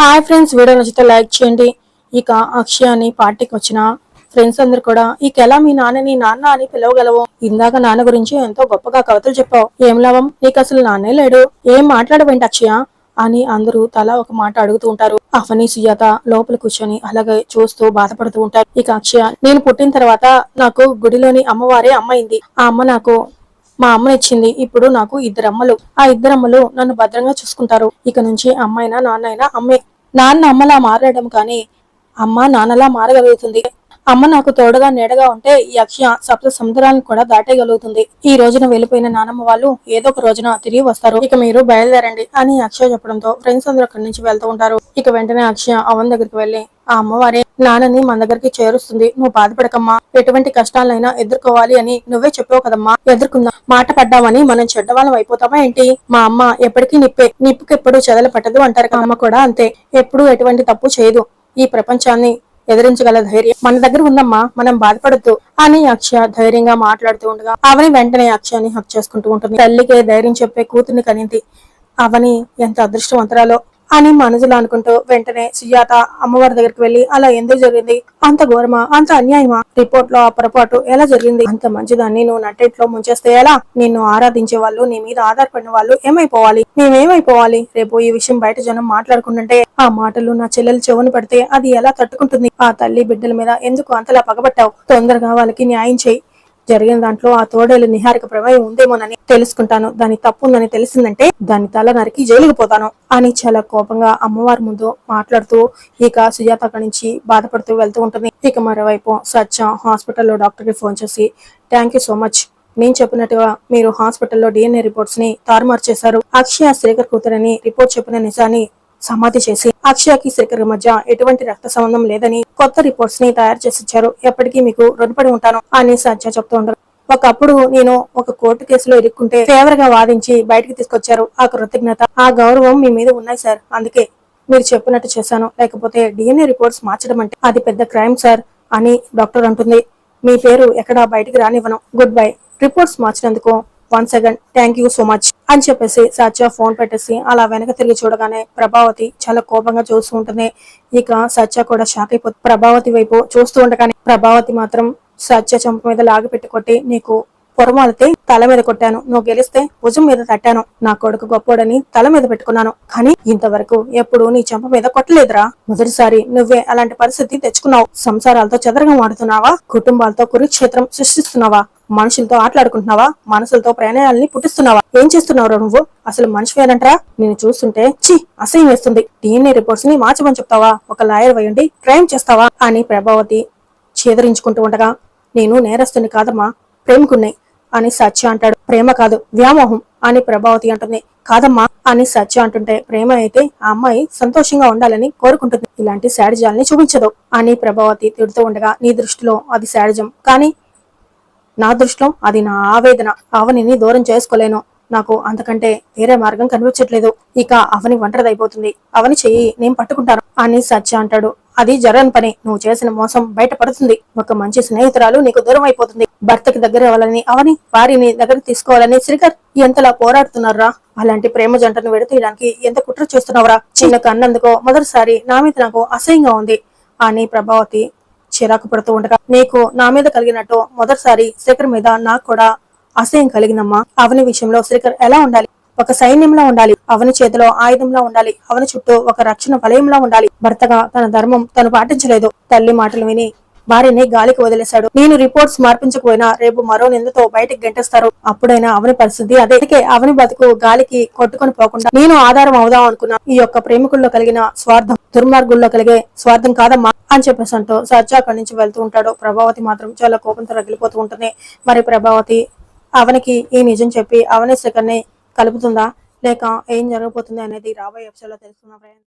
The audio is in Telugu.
హాయ్ ఫ్రెండ్స్ వీడియో నచ్చితే లైక్ చేయండి. ఇక అక్షయాని పార్టీకి వచ్చిన ఫ్రెండ్స్ అందరు కూడా ఇక ఎలా మీ నాన్నని నాన్న అని పిలవగలవు? ఇందాక నాన్న గురించి ఎంతో గొప్పగా కవితలు చెప్పావు. ఏం లాభం? నీకు అసలు నాన్నే లేడు. ఏం మాట్లాడవేంటి అక్షయ? అని అందరూ తలా ఒక మాట అడుగుతూ ఉంటారు. అవని సుజాత లోపల కూర్చొని అలాగే చూస్తూ బాధపడుతూ ఉంటారు. ఇక అక్షయ నేను పుట్టిన తర్వాత నాకు గుడిలోని అమ్మవారే అమ్మైంది ఆ అమ్మ నాకు మా అమ్మ ఇచ్చింది ఇప్పుడు నాకు ఇద్దరు అమ్మలు ఆ ఇద్దరు అమ్మలు నన్ను భద్రంగా చూసుకుంటారు. ఇక నుంచి అమ్మైనా నాన్నైనా అమ్మే. నాన్న అమ్మలా మారడం కానీ అమ్మ నాన్నలా మారగలుగుతుంది. అమ్మ నాకు తోడుగా నీడగా ఉంటే ఈ అక్షయ సప్త సముద్రాలను కూడా దాటేయగలుగుతుంది. ఈ రోజున వెళ్ళిపోయిన నానమ్మ వాళ్ళు ఏదో ఒక రోజున తిరిగి వస్తారు. ఇక మీరు బయలుదేరండి అని అక్షయ చెప్పడంతో ఫ్రెండ్స్ అందరూ అక్కడి నుంచి వెళ్తూ ఉంటారు. ఇక వెంటనే అక్షయ అవన్ దగ్గరికి వెళ్ళి ఆ అమ్మవారే నాన్నని మన దగ్గరికి చేరుస్తుంది. నువ్వు బాధపడకమ్మా. ఎటువంటి కష్టాలైనా ఎదుర్కోవాలి అని నువ్వే చెప్పావు కదమ్మా. ఎదుర్కొందా. మాట పడ్డామని మనం చెడ్డవాళ్ళం అయిపోతామా ఏంటి? మా అమ్మ ఎప్పటికీ నిప్పే. నిప్పుకెప్పుడు చెదలు పట్టదు అంటారు కదా. అమ్మ కూడా అంతే. ఎప్పుడు ఎటువంటి తప్పు చేయదు. ఈ ప్రపంచాన్ని ఎదిరించగల ధైర్యం మన దగ్గర ఉందమ్మా. మనం బాధపడద్దు అని అక్షయ ధైర్యంగా మాట్లాడుతూ ఉండగా అవని వెంటనే అక్షయాన్ని హక్ చేసుకుంటూ ఉంటుంది. తల్లికే ధైర్యం చెప్పే కూతుర్ని కనింది. అవని ఎంత అదృష్టవంతరాలో. అని మనసులో అనుకుంటూ వెంటనే సుజాత అమ్మవారి దగ్గరికి వెళ్ళి అలా ఎందుకు జరిగింది? అంత ఘోరమా? అంత అన్యాయమా? రిపోర్ట్లో ఆ పొరపాటు ఎలా జరిగింది? అంత మంచిదాన్ని నువ్వు నట్టేట్లో ముంచేస్తే ఎలా? నిన్ను ఆరాధించే వాళ్ళు నీ మీద ఆధారపడిన వాళ్ళు ఏమైపోవాలి? మేమేమైపోవాలి? రేపు ఈ విషయం బయట జనం మాట్లాడుకుంటుంటే ఆ మాటలు నా చెల్లెలు చెవును పడితే అది ఎలా తట్టుకుంటుంది? ఆ తల్లి బిడ్డల మీద ఎందుకు అంతలా పగబట్టావు? తొందరగా వాళ్ళకి న్యాయం చేయి. జరిగిన దాంట్లో ఆ తోడేలు నిహారిక ప్రమేయం ఉందేమోనని తెలుసుకుంటాను. దాని తప్పు ఉందని తెలిసిందంటే దాని తల నరికి జైలుకు పోతాను అని చాలా కోపంగా అమ్మవారి ముందు మాట్లాడుతూ ఇక సుజాత అక్కడి నుంచి బాధపడుతూ వెళ్తూ ఉంటుంది. ఇక మరోవైపు సత్య హాస్పిటల్లో డాక్టర్కి ఫోన్ చేసి థ్యాంక్ యూ సో మచ్ నేను చెప్పినట్టుగా మీరు హాస్పిటల్లో డిఎన్ఏ రిపోర్ట్స్ని తారుమారు చేశారు. అక్షయ శ్రీకర్ కూతురని రిపోర్ట్ చెప్పిన నిజాన్ని సమాధి చేసి అక్షయకి శ్రీకర్ మధ్య ఎటువంటి రక్త సంబంధం లేదని కొత్త రిపోర్ట్స్ని తయారు చేసి ఇచ్చారు ఎప్పటికీ మీకు రుణపడి ఉంటాను అని సత్య చెప్తూ ఉంటారు ఒకప్పుడు నేను ఒక కోర్టు కేసులో ఇరుక్కుంటే ఫేవర్గా వాదించి బయటకు తీసుకొచ్చారు. ఆ కృతజ్ఞత ఆ గౌరవం మీ మీద ఉన్నాయి సార్. అందుకే మీరు చెప్పినట్టు చేశాను. లేకపోతే డిఎన్ఏ రిపోర్ట్స్ మార్చడం అంటే అది పెద్ద క్రైమ్ సార్ అని డాక్టర్ అంటుంది. మీ పేరు ఎక్కడా బయటికి రానివ్వను. Good bye reports మార్చినందుకు one second thank you so much అని చెప్పేసి సత్య ఫోన్ పెట్టేసి అలా వెనక తిరిగి చూడగానే ప్రభావతి చాలా కోపంగా చూస్తూ ఉంటుంది. ఇక సత్య కూడా షాక్ అయిపోతుంది ప్రభావతి వైపు చూస్తూ ఉండగానే ప్రభావతి మాత్రం సత్య చంప మీద లాగి పెట్టుకొట్టి నీకు పొరమాలితే తల మీద కొట్టాను. నువ్వు గెలిస్తే భుజం మీద తట్టాను. నా కొడుకు గొప్పోడని తల మీద పెట్టుకున్నాను. కానీ ఇంతవరకు ఎప్పుడు నీ చెంప మీద కొట్టలేదురా. మొదటిసారి నువ్వే అలాంటి పరిస్థితి తెచ్చుకున్నావు. సంసారాలతో చదరగం వాడుతున్నావా? కుటుంబాలతో కురుక్షేత్రం సృష్టిస్తున్నావా? మనుషులతో ఆటలాడుకుంటున్నావా? మనసులతో ప్రణయాల్ని పుట్టిస్తున్నావా? ఏం చేస్తున్నావు నువ్వు? అసలు మనిషివేనంట్రా నేను చూస్తుంటే చి అసహ్యం వేస్తుంది. డిఎన్ఏ రిపోర్ట్స్ని మార్చమని చెప్తావా? ఒక లాయర్ వయండి క్రైమ్ చేస్తావా? అని ప్రభావతి చేదరించుకుంటూ ఉండగా నేను నేరస్తుని కాదమ్మా ప్రేమికున్నాయి అని సత్య అంటాడు. ప్రేమ కాదు వ్యామోహం అని ప్రభావతి అంటుంది. కాదమ్మా అని సత్య అంటుంటే ప్రేమ అయితే ఆ అమ్మాయి సంతోషంగా ఉండాలని కోరుకుంటుంది. ఇలాంటి శాడిజాల్ని చూపించదు అని ప్రభావతి తిడుతూ ఉండగా నీ దృష్టిలో అది శాడిజం. కానీ నా దృష్టిలో అది నా ఆవేదన. అవనిని దూరం చేసుకోలేను. నాకు అంతకంటే వేరే మార్గం కనిపించట్లేదు. ఇక అవని ఒంటరిదైపోతుంది. అవని చెయ్యి నేను పట్టుకుంటాను అని సత్య అంటాడు. అది జరగని పని. నువ్వు చేసిన మోసం బయటపడుతుంది. ఒక మంచి స్నేహితురాలు నీకు దూరం అయిపోతుంది. భర్తకి దగ్గర అవ్వాలని అవని వారిని దగ్గర తీసుకోవాలని శ్రీకర్ ఎంతలా పోరాడుతున్నారా? అలాంటి ప్రేమ జంటను విడతీయడానికి ఎంత కుట్ర చేస్తున్నావురా? చిన్న అన్నందుకో మొదటిసారి నా మీద నాకు అసహ్యంగా ఉంది. అని ప్రభావతి చిరాకు పడుతూ ఉండగా నీకు నా మీద కలిగినట్టు మొదటిసారి శ్రీకర్ మీద నాకు కూడా అసహ్యం కలిగిందమ్మా. అవని విషయంలో శ్రీకర్ ఎలా ఉండాలి? ఒక సైన్యంలో ఉండాలి. అవని చేతిలో ఆయుధంలో ఉండాలి. అవని చుట్టూ ఒక రక్షణ వలయంలో ఉండాలి. భర్తగా తన ధర్మం తను పాటించలేదు. తల్లి మాటలు విని భార్యని గాలికి వదిలేశాడు. నేను రిపోర్ట్స్ మార్పించకపోయినా రేపు మరో నిందతో బయటకు గెంటేస్తారు. అప్పుడైనా అవని పరిస్థితి అదే. అవని బతుకు గాలికి కొట్టుకొని పోకుండా నేను ఆధారం అవుదాం అనుకున్నా. ఈ యొక్క ప్రేమికుల్లో కలిగిన స్వార్థం దుర్మార్గుల్లో కలిగే స్వార్థం కాదమ్మా అని చెప్పేసి అంటూ సత్య అక్కడి నుంచి వెళ్తూ ఉంటాడు. ప్రభావతి మాత్రం చాలా కోపంతో రగిలిపోతూ ఉంటుంది. మరి ప్రభావతి అవనికి ఈ నిజం చెప్పి అవని శిఖర్ని కలుపుతుందా? లేక ఏం జరగబోతుంది అనేది రాబోయే ఎపిసోడ్లో తెలుసుకుందాం.